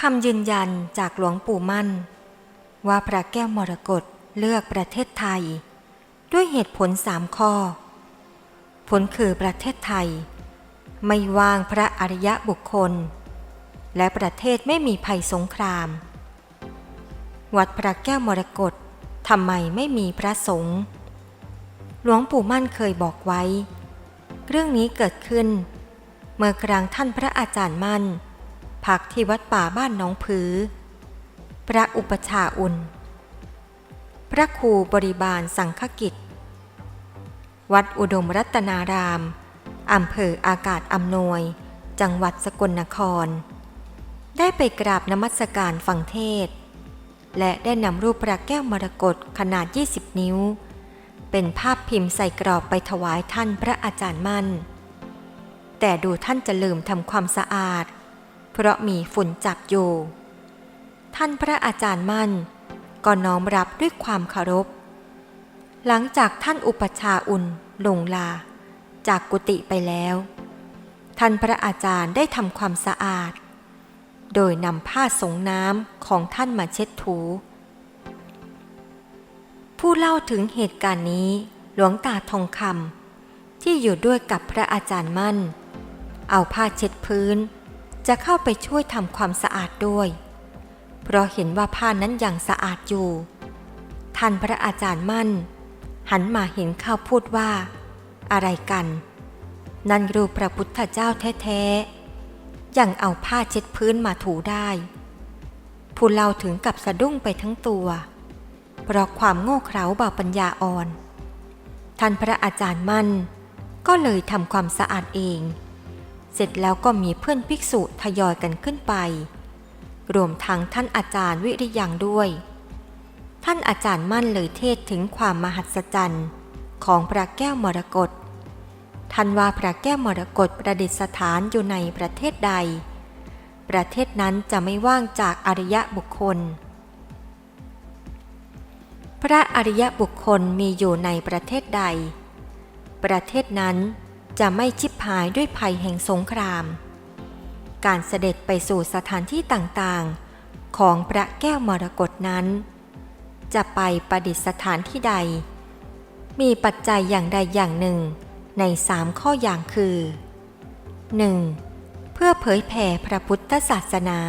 คำยืนยันจากหลวงปู่มั่น ว่าพระแก้วมรกตเลือกประเทศไทย ด้วยเหตุผลสามข้อ ผลคือประเทศไทย ไม่วางพระอริยะบุคคล และประเทศไม่มีภัยสงคราม วัดพระแก้วมรกตทำไมไม่มีพระสงฆ์หลวงปู่มั่นเคยบอกไว้ เรื่องนี้เกิดขึ้น เมื่อกลางท่านพระอาจารย์มั่น พักที่วัดป่าบ้านน้องผือ พระอุปชาอุ่นพระครูบริบาลสังฆกิจ วัดอุดมรัตนาราม อำเภออากาศอำนวย จังหวัดสกลนคร ได้ไปกราบนมัสการฟังเทศ และได้นำรูปพระแก้วมรกตขนาด 20 นิ้ว เป็นภาพพิมพ์ใส่กรอบไปถวายท่านพระอาจารย์มั่น แต่ดูท่านจะลืมทำความสะอาด เพราะมีฝุ่นจับอยู่ ท่านพระอาจารย์มั่นก็น้อมรับด้วยความเคารพ หลังจากท่านอุปชาอุ่นลงลา จากกุฏิไปแล้ว ท่านพระอาจารย์ได้ทำความสะอาด โดยนำผ้าสงน้ำของท่านมาเช็ดถู ผู้เล่าถึงเหตุการณ์นี้หลวงตาทองคำที่อยู่ด้วยกับพระอาจารย์มั่น เอาผ้าเช็ดพื้น จะเข้าไปช่วยทำความสะอาดด้วย เพราะเห็นว่าผ้านั้นยังสะอาดอยู่ ท่านพระอาจารย์มั่น หันมาเห็นข้าพูดว่า อะไรกัน นั่นรูปพระพุทธเจ้าแท้ๆ ยังเอาผ้าเช็ดพื้นมาถูได้ผู้เล่าถึงกับสะดุ้งไปทั้งตัว เพราะความโง่เขลาเบาปัญญาอ่อน ท่านพระอาจารย์มั่น ก็เลยทำความสะอาดเอง เสร็จแล้วก็มีเพื่อนภิกษุทยอยกันขึ้นไป รวมทั้งท่านอาจารย์วิริยังด้วย ท่านอาจารย์มั่นเลยเทศถึงความมหัศจรรย์ของพระแก้วมรกตท่านว่าพระแก้วมรกตประดิษฐานอยู่ในประเทศใด ประเทศนั้นจะไม่ว่างจากอริยะบุคคล พระอริยบุคคลมีอยู่ในประเทศใด ประเทศนั้น จะไม่ชิบหายด้วยภัยแห่งสงคราม การเสด็จไปสู่สถานที่ต่างๆ ของพระแก้วมรกตนั้น จะไปประดิษฐานที่ใด มีปัจจัยอย่างใดอย่างหนึ่งในสามข้ออย่างคือ 1. เพื่อเผยแผ่พระพุทธศาสนา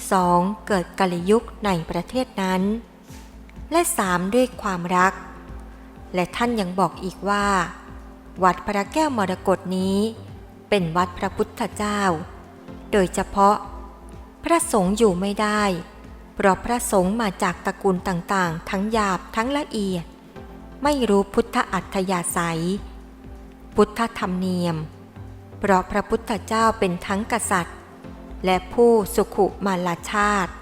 2. เกิดกลยุคในประเทศนั้น และสามด้วยความรัก และท่านยังบอกอีกว่า วัดพระแก้วมรกตนี้ เป็นวัดพระพุทธเจ้า โดยเฉพาะ พระสงฆ์อยู่ไม่ได้ เพราะพระสงฆ์มาจากตระกูลต่างๆ ทั้งหยาบทั้งละเอียด ไม่รู้พุทธอัธยาศัย พุทธธรรมเนียม เพราะพระพุทธเจ้าเป็นทั้งกษัตริย์ และผู้สุขุมาลาชาติ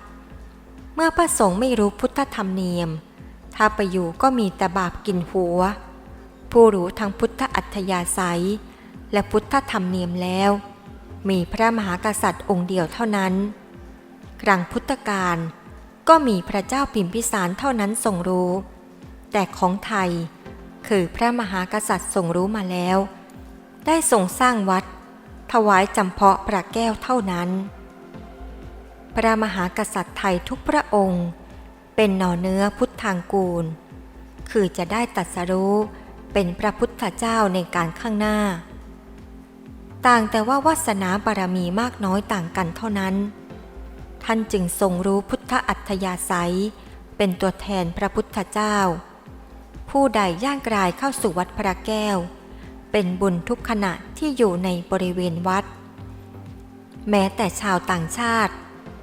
เมื่อพระสงฆ์ไม่รู้พุทธธรรมเนียม ถ้าไปอยู่ก็มีแต่บาปกินหัว ผู้รู้ทั้งพุทธอัธยาศัย และพุทธธรรมเนียมแล้ว มีพระมหากษัตริย์องค์เดียวเท่านั้น ครั้งพุทธกาลก็มีพระเจ้าพิมพิสารเท่านั้นทรงรู้ แต่ของไทยคือพระมหากษัตริย์ทรงรู้มาแล้ว ได้ทรงสร้างวัด ถวายจำเพาะพระแก้วเท่านั้น พระมหากษัตริย์ไทยทุกพระองค์ เป็นหน่อเนื้อพุทธทางกูล คือจะได้ตรัสรู้ เป็นพระพุทธเจ้าในการข้างหน้า ต่างแต่ว่าวาสนาบารมีมากน้อยต่างกันเท่านั้น ท่านจึงทรงรู้พุทธอัธยาศัย เป็นตัวแทนพระพุทธเจ้า ผู้ใดย่างกลายเข้าสู่วัดพระแก้ว เป็นบุญทุกขณะที่อยู่ในบริเวณวัด แม้แต่ชาวต่างชาติ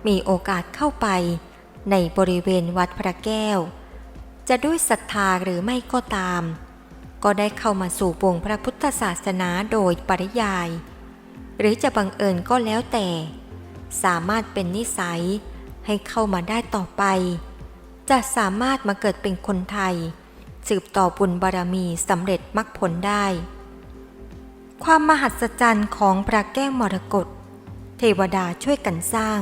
มีโอกาสเข้าไปในบริเวณวัดพระแก้ว จะด้วยศรัทธาหรือไม่ก็ตาม ก็ได้เข้ามาสู่วงพระพุทธศาสนาโดยปริยาย หรือจะบังเอิญก็แล้วแต่ สามารถเป็นนิสัยให้เข้ามาได้ต่อไป จะสามารถมาเกิดเป็นคนไทย สืบต่อบุญบารมีสำเร็จมรรคผลได้ ความมหัศจรรย์ของพระแก้วมรกตเทวดาช่วยกันสร้าง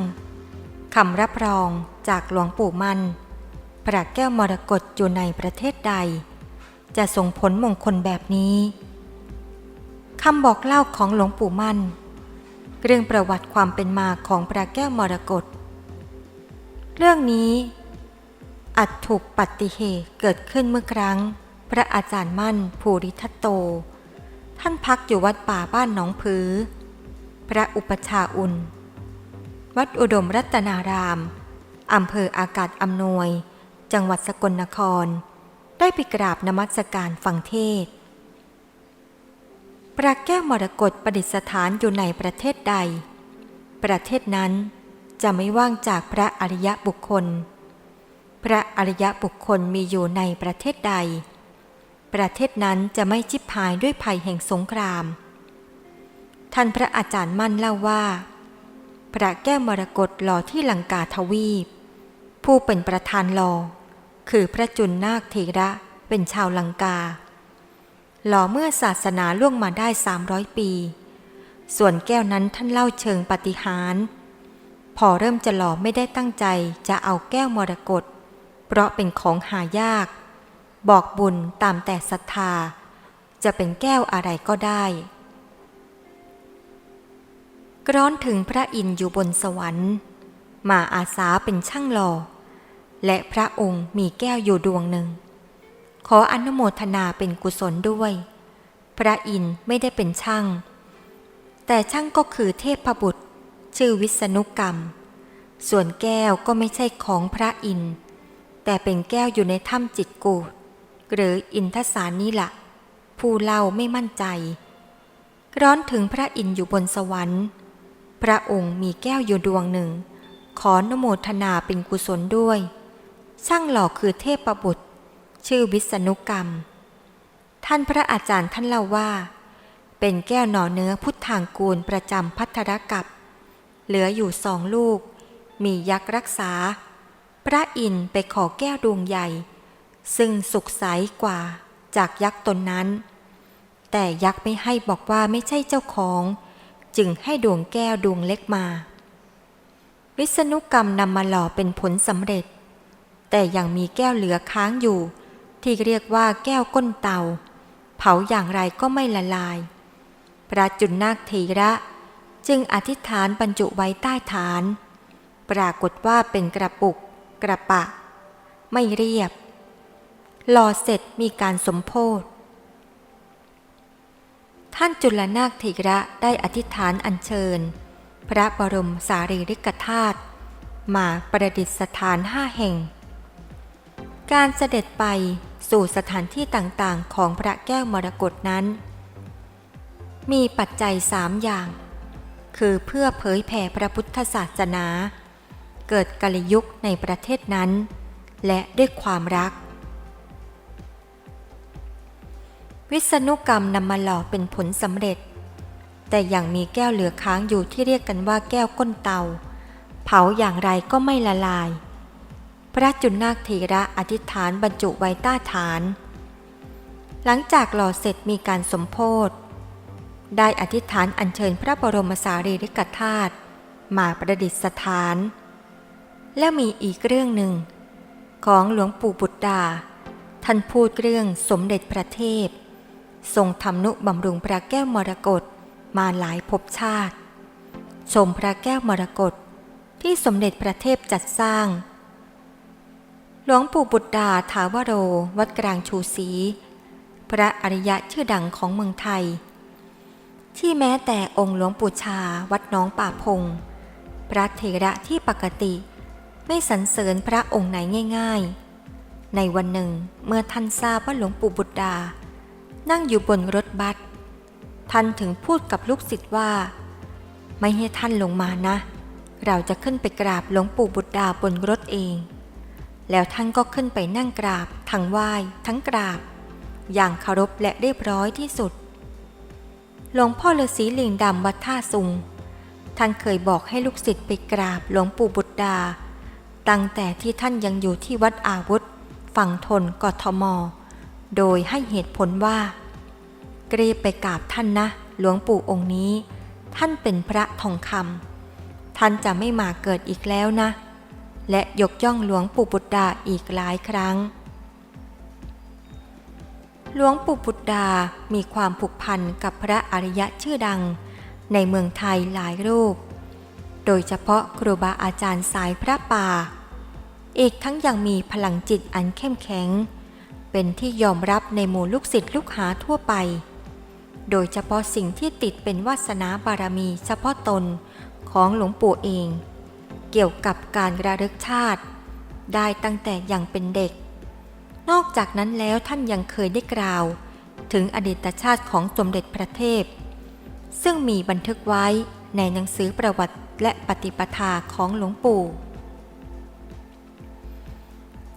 คำรับรองจากหลวงปู่มัน พระแก้วมรกตอยู่ในประเทศใด จะส่งผลมงคลแบบนี้คำบอกเล่าของหลวงปู่มั่น เรื่องประวัติความเป็นมาของพระแก้วมรกตเรื่องนี้อาจถูกปฏิเหตุเกิดขึ้นเมื่อครั้ง พระอาจารย์มั่นภูริทัตโต ท่านพักอยู่วัดป่าบ้านหนองผือ พระอุปชาอุ่น วัดอุดมรัตนารามอำเภออากาศอำนวย จังหวัดสกลนคร ได้ไปกราบนมัสการฟังเทศ พระแก้วมรกตประดิษฐานอยู่ในประเทศใด ประเทศนั้นจะไม่ว่างจากพระอริยบุคคล พระอริยบุคคลมีอยู่ในประเทศใด ประเทศนั้นจะไม่จิบหายด้วยภัยแห่งสงคราม ท่านพระอาจารย์มั่นเล่าว่า พระแก้วมรกตหล่อที่ลังกาทวีป ผู้เป็นประธานหล่อ คือพระจุลนาคเทระเป็นชาวลังกา หล่อเมื่อศาสนาล่วงมาได้ 300 ปี ส่วนแก้วนั้นท่านเล่าเชิงปฏิหารพอเริ่มจะหล่อไม่ได้ตั้งใจจะเอาแก้วมรกตเพราะเป็นของหายาก บอกบุญตามแต่ศรัทธา จะเป็นแก้วอะไรก็ได้กร้อนถึงพระอินทร์อยู่บนสวรรค์ มาอาสาเป็นช่างหล่อ และพระองค์มีแก้วอยู่ดวงหนึ่ง ขออนุโมทนาเป็นกุศลด้วย พระอินทร์ไม่ได้เป็นช่าง แต่ช่างก็คือเทพบุตร ชื่อวิษณุกรรม ส่วนแก้วก็ไม่ใช่ของพระอินทร์แต่เป็นแก้วอยู่ในถ้ำจิตกูดหรืออินทสารนี่ละผู้เล่าไม่มั่นใจ ร้อนถึงพระอินทร์อยู่บนสวรรค์ พระองค์มีแก้วอยู่ดวงหนึ่ง ขอนโมทนาเป็นกุศลด้วย ช่างหล่อคือเทพประบุตร ชื่อวิษณุกรรม ท่านพระอาจารย์ท่านเล่าว่า เป็นแก้วหน่อเนื้อพุทธางกูลประจำพัทรกับ เหลืออยู่สองลูก มียักษ์รักษา พระอินไปขอแก้วดวงใหญ่ ซึ่งสุขใสกว่าจากยักษ์ตนนั้น แต่ยักษ์ไม่ให้บอกว่าไม่ใช่เจ้าของ จึงให้ดวงแก้วดวงเล็กมา วิษณุกรรมนำมาหล่อเป็นผลสำเร็จ แต่ยังมีแก้วเหลือค้างอยู่ ที่เรียกว่าแก้วก้นเตา เผาอย่างไรก็ไม่ละลาย พระจุนนาคเทระจึงอธิษฐานบรรจุไว้ใต้ฐาน ปรากฏว่าเป็นกระปุก กระปะ ไม่เรียบ หล่อเสร็จมีการสมโพธท่านจุลนาคเทระได้อธิษฐานอัญเชิญ พระบรมสารีริกธาตุมาประดิษฐานห้าแห่ง การเสด็จไปสู่สถานที่ต่างๆ ของพระแก้วมรกตนั้น มีปัจจัยสามอย่าง คือเพื่อเผยแผ่พระพุทธศาสนา เกิดกลยุคในประเทศนั้น และด้วยความรัก วิษณุกรรมนำมาหล่อเป็นผลสำเร็จ แต่ยังมีแก้วเหลือค้างอยู่ที่เรียกกันว่าแก้วก้นเตา เผาอย่างไรก็ไม่ละลาย พระจุนนาคเทระอธิษฐานบรรจุไว้ใต้ฐาน หลังจากหล่อเสร็จมีการสมโพธได้อธิษฐานอัญเชิญพระบรมสารีริกธาตุมาประดิษฐาน และมีอีกเรื่องหนึ่ง ของหลวงปู่บุตรดา ท่านพูดเรื่องสมเด็จพระเทพ ทรงทำนุบำรุงพระแก้วมรกตมาหลายภพชาติ ชมพระแก้วมรกตที่สมเด็จพระเทพจัดสร้าง หลวงปู่บุตรดาถาวโร วัดกลางชูศรีพระอริยะชื่อดังของเมืองไทย ที่แม้แต่องค์หลวงปู่ชาวัดน้องป่าพง พระเถระที่ปกติ ไม่สรรเสริญพระองค์ไหนง่าย ๆ ในวันหนึ่งเมื่อท่านทราบว่าหลวงปู่บุตรดา นั่งอยู่บนรถบัสท่านถึงพูดกับลูกศิษย์ว่า ไม่ให้ท่านลงมานะ เราจะขึ้นไปกราบหลวงปู่บุตรดาบนรถเอง แล้วท่านก็ขึ้นไปนั่งกราบ ทั้งไหว้ ทั้งกราบ อย่างเคารพและเรียบร้อยที่สุด หลวงพ่อฤาษีลิงดำวัดท่าสุง ท่านเคยบอกให้ลูกศิษย์ไปกราบหลวงปู่บุตรดา ตั้งแต่ที่ท่านยังอยู่ที่วัดอาวุธ ฝั่งทนกทม โดยให้เหตุผลว่า กรีบไปกราบท่านนะ หลวงปู่องค์นี้ ท่านเป็นพระทองคำท่านจะไม่มาเกิดอีกแล้วนะ และยกย่องหลวงปู่บุตรดาอีกหลายครั้ง หลวงปู่บุตรดามีความผูกพันกับพระอริยะชื่อดัง ในเมืองไทยหลายรูป โดยเฉพาะครูบาอาจารย์สายพระป่า อีกทั้งยังมีพลังจิตอันเข้มแข็ง เป็นที่ยอมรับในหมู่ลูกศิษย์ลูกหาทั่วไป โดยเฉพาะสิ่งที่ติดเป็นวาสนาบารมีเฉพาะตนของหลวงปู่เอง เกี่ยวกับการระลึกชาติ ได้ตั้งแต่ยังเป็นเด็ก นอกจากนั้นแล้วท่านยังเคยได้กล่าว ถึงอดีตชาติของสมเด็จพระเทพ ซึ่งมีบันทึกไว้ในหนังสือประวัติและปฏิปทาของหลวงปู่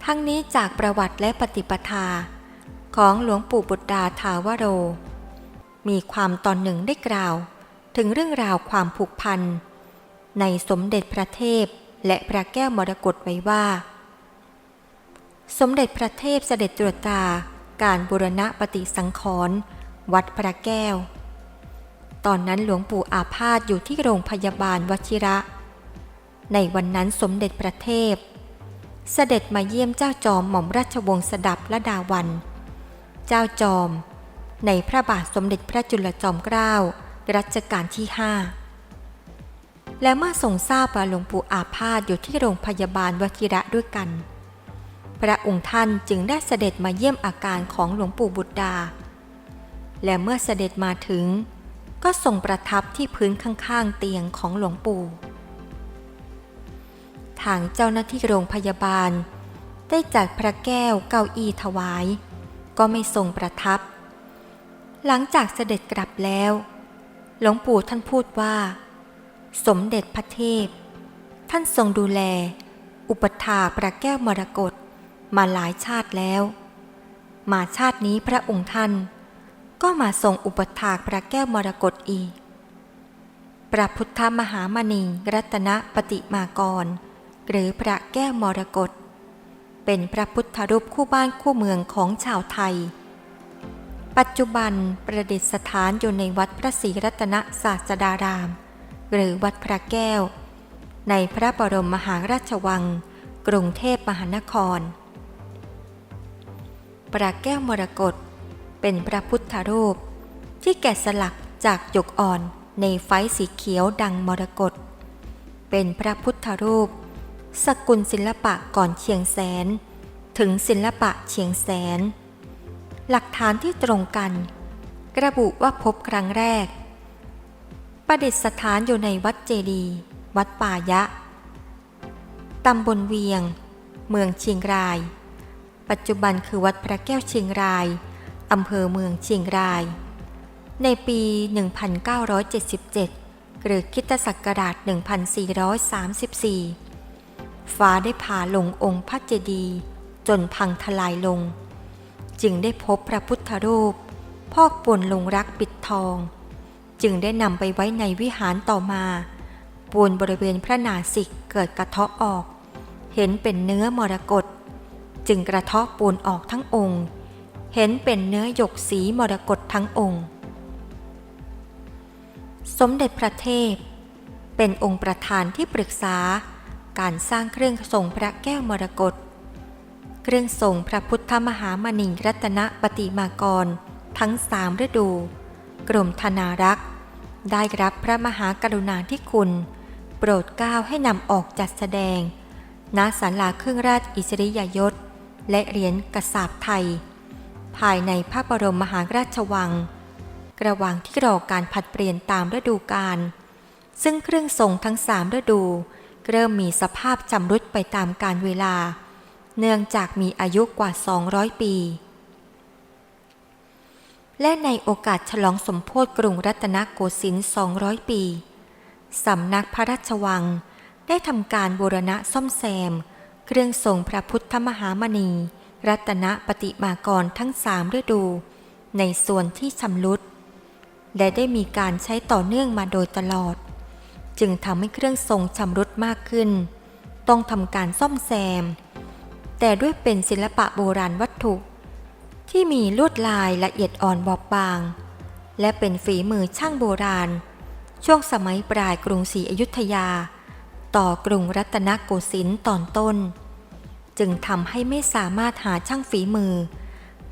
ทั้งนี้จากประวัติและปฏิปทา ของหลวงปู่บุตรดาทาวโร มีความตอนหนึ่งได้กล่าว ถึงเรื่องราวความผูกพัน ในสมเด็จพระเทพและพระแก้วมรกตไว้ว่า สมเด็จพระเทพเสด็จตรวจตาการบูรณะปฏิสังขรณ์วัดพระแก้ว ตอนนั้นหลวงปู่อาพาธอยู่ที่โรงพยาบาลวชิระ ในวันนั้นสมเด็จพระเทพ เสด็จมาเยี่ยมเจ้าจอมหม่อมราชวงศ์สดับละดาวัน เจ้าจอม ในพระบาทสมเด็จพระจุลจอมเกล้ารัชกาลที่ห้า และเมื่อทรงทราบว่าหลวงปู่อาพาธอยู่ที่โรงพยาบาลวชิระด้วยกัน พระองค์ท่านจึงได้เสด็จมาเยี่ยมอาการของหลวงปู่บุตรดา และเมื่อเสด็จมาถึง ก็ทรงประทับที่พื้นข้างๆ เตียงของหลวงปู่ ทางเจ้าหน้าที่โรงพยาบาล ได้จัดพระแก้วเก้าอี้ถวาย ก็ไม่ทรงประทับ หลังจากเสด็จกลับแล้ว หลวงปู่ท่านพูดว่า สมเด็จพระเทพ ท่านทรงดูแล อุปถาพระแก้วมรกตมาหลายชาติแล้ว มาชาตินี้พระองค์ท่าน ก็มาทรงอุปถากพระแก้วมรกตอีก พระพุทธมหามณีรัตนปฏิมากร หรือพระแก้วมรกตเป็นพระพุทธรูปคู่บ้านคู่เมืองของชาวไทย ปัจจุบันประดิษฐานอยู่ในวัดพระศรีรัตนศาสดาราม หรือวัดพระแก้ว ในพระบรมมหาราชวัง กรุงเทพมหานคร พระแก้วมรกตเป็นพระพุทธรูป ที่แกะสลักจากหยกอ่อนในไฟสีเขียวดังมรกต เป็นพระพุทธรูป สกุลศิลปะก่อนเชียงแสน ถึงศิลปะเชียงแสน หลักฐานที่ตรงกัน กระบุว่าพบครั้งแรก ประดิษฐานอยู่ในวัดเจดีวัดป่ายะ ตำบลเวียง เมืองเชียงราย ปัจจุบันคือวัดพระแก้วเชียงราย อำเภอเมืองเชียงราย ในปี 1977 หรือคริสตศักราช 1434 ฟ้าได้ผ่าลงองค์พระเจดีย์จนพังทลายลง จึงได้พบพระพุทธรูป พอกปวนลงรักปิดทอง จึงได้นำไปไว้ในวิหารต่อมา ปูนบริเวณพระนาสิกเกิดกระเทาะออก เห็นเป็นเนื้อมรกตจึงกระเทาะปูนออกทั้งองค์ เห็นเป็นเนื้อหยกสีมรกตทั้งองค์ สมเด็จพระเทพ เป็นองค์ประธานที่ปรึกษา การสร้างเครื่องทรงพระแก้วมรกตเครื่องทรงพระพุทธมหามณีรัตนปฏิมากร ทั้งสามฤดู กรมธนารักษ์ ได้รับพระมหากรุณาธิคุณ โปรดเกล้าให้นำออกจัดแสดง ณศาลาเครื่องราชอิสริยยศ และเหรียญกระสาบไทย ภายในพระบรมมหาราชวัง กระหว่างที่รอการผัดเปลี่ยนตามฤดูกาลซึ่งเครื่องทรงทั้งสามฤดู เริ่มมีสภาพจำรุดไปตามกาลเวลา เนื่องจากมีอายุกว่า 200 ปี และในโอกาสฉลองสมโพธิกรุงรัตนโกสินทร์ 200 ปี สำนักพระราชวัง ได้ทำการบูรณะซ่อมแซม เครื่องทรงพระพุทธมหามณี รัตนปฏิมากรทั้งสามฤดู ในส่วนที่ชำรุด และได้มีการใช้ต่อเนื่องมาโดยตลอด จึงทำให้เครื่องทรงชำรุดมากขึ้น ต้องทำการซ่อมแซม แต่ด้วยเป็นศิลปะโบราณวัตถุ ที่มีลวดลายละเอียดอ่อนบอบบาง และเป็นฝีมือช่างโบราณ ช่วงสมัยปลายกรุงศรีอยุธยา ต่อกรุงรัตนโกสินทร์ตอนต้น จึงทำให้ไม่สามารถหาช่างฝีมือ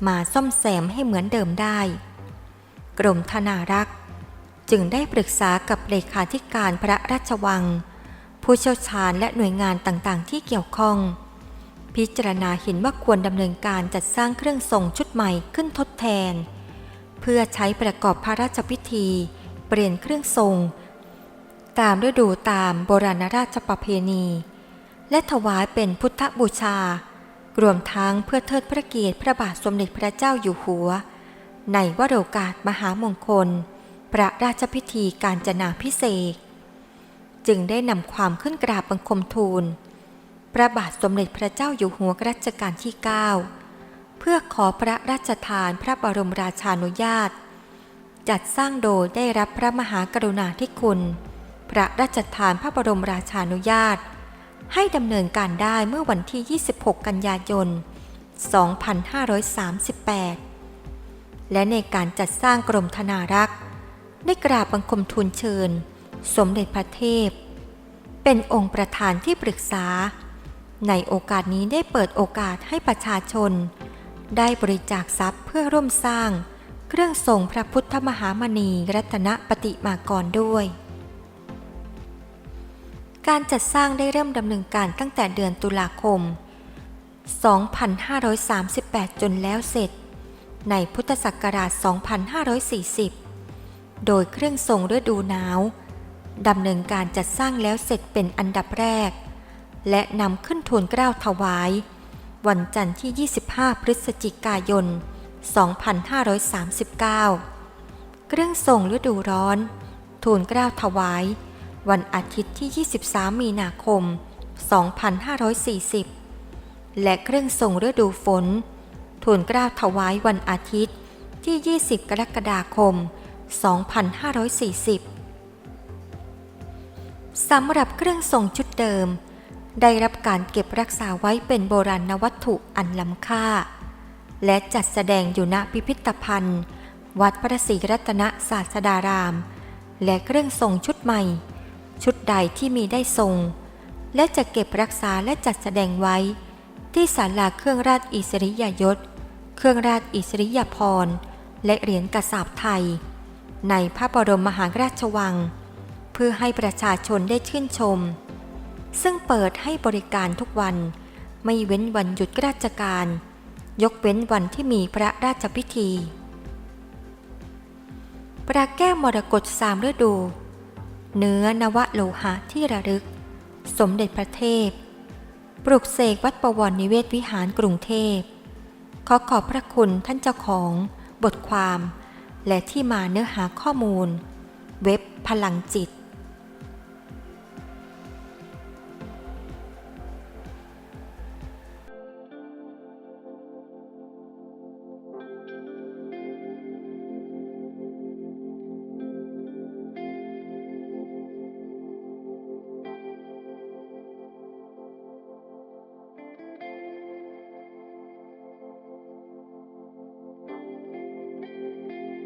มาซ่อมแซมให้เหมือนเดิมได้ กรมธนารักษ์ จึงได้ปรึกษากับเลขาธิการพระราชวัง ผู้เชี่ยวชาญและหน่วยงานต่างๆ ที่เกี่ยวข้อง พิจารณาเห็นว่าควรดำเนินการจัดสร้างเครื่องทรงชุดใหม่ขึ้นทดแทน เพื่อใช้ประกอบพระราชพิธี เปลี่ยนเครื่องทรง ตามฤดูตามโบราณราชประเพณี และถวายเป็นพุทธบูชารวมทั้งเพื่อเทิดพระเกียรติพระบาทสมเด็จพระเจ้าอยู่หัว ในวโรกาสมหามงคล พระราชพิธีการจนาพิเศษ จึงได้นำความขึ้นกราบบังคมทูล พระบาทสมเด็จพระเจ้าอยู่หัวรัชกาลที่ 9 เพื่อขอพระราชทานพระบรมราชานุญาต จัดสร้างโดยได้รับพระมหากรุณาธิคุณ พระราชทานพระบรมราชานุญาต ให้ดำเนินการได้เมื่อวันที่ 26 กันยายน 2538 และในการจัดสร้างกรมธนารักษ์ ได้กราบบังคมทูลเชิญ สมเด็จพระเทพ เป็นองค์ประธานที่ปรึกษา ในโอกาสนี้ได้เปิดโอกาสให้ประชาชน ได้บริจาคทรัพย์เพื่อร่วมสร้าง เครื่องทรงพระพุทธมหามณีรัตนปฏิมากรด้วย การจัดสร้างได้เริ่มดำเนินการตั้งแต่เดือนตุลาคม 2538 จนแล้วเสร็จ ในพุทธศักราช 2540 โดยเครื่องทรงฤดูหนาวดำเนินการจัดสร้างแล้วเสร็จเป็นอันดับแรก และนำขึ้นทูลเกล้าถวาย วันจันทร์ที่ 25 พฤศจิกายน 2539 เครื่องทรงฤดูร้อน ทูลเกล้าถวาย วันอาทิตย์ที่ 23 มีนาคม 2540 และเครื่องทรงฤดูฝน ทูลเกล้าถวายวันอาทิตย์ที่ 20 กรกฎาคม 2540 สำหรับเครื่องทรงชุดเดิม ได้รับการเก็บรักษาไว้เป็นโบราณวัตถุอันล้ำค่า และจัดแสดงอยู่ณพิพิธภัณฑ์ วัดพระศรีรัตนศาสดาราม และเครื่องทรงชุดใหม่ ชุดใดที่มีได้ทรง และจะเก็บรักษาและจัดแสดงไว้ ที่ศาลาเครื่องราชอิสริยยศ เครื่องราชอิสริยาภรณ์และเหรียญกระสาบไทย ในพระบรมมหาราชวัง เพื่อให้ประชาชนได้ชื่นชม ซึ่งเปิดให้บริการทุกวัน ไม่เว้นวันหยุดราชการ ยกเว้นวันที่มีพระราชพิธีปราแก้วมรกตสามฤดู เนื้อนวโลหะที่ระลึก สมเด็จพระเทพ ปลุกเสกวัดประวรนิเวศวิหารกรุงเทพ ขอขอบพระคุณท่านเจ้าของบทความ และที่มาเนื้อหาข้อมูล เว็บพลังจิต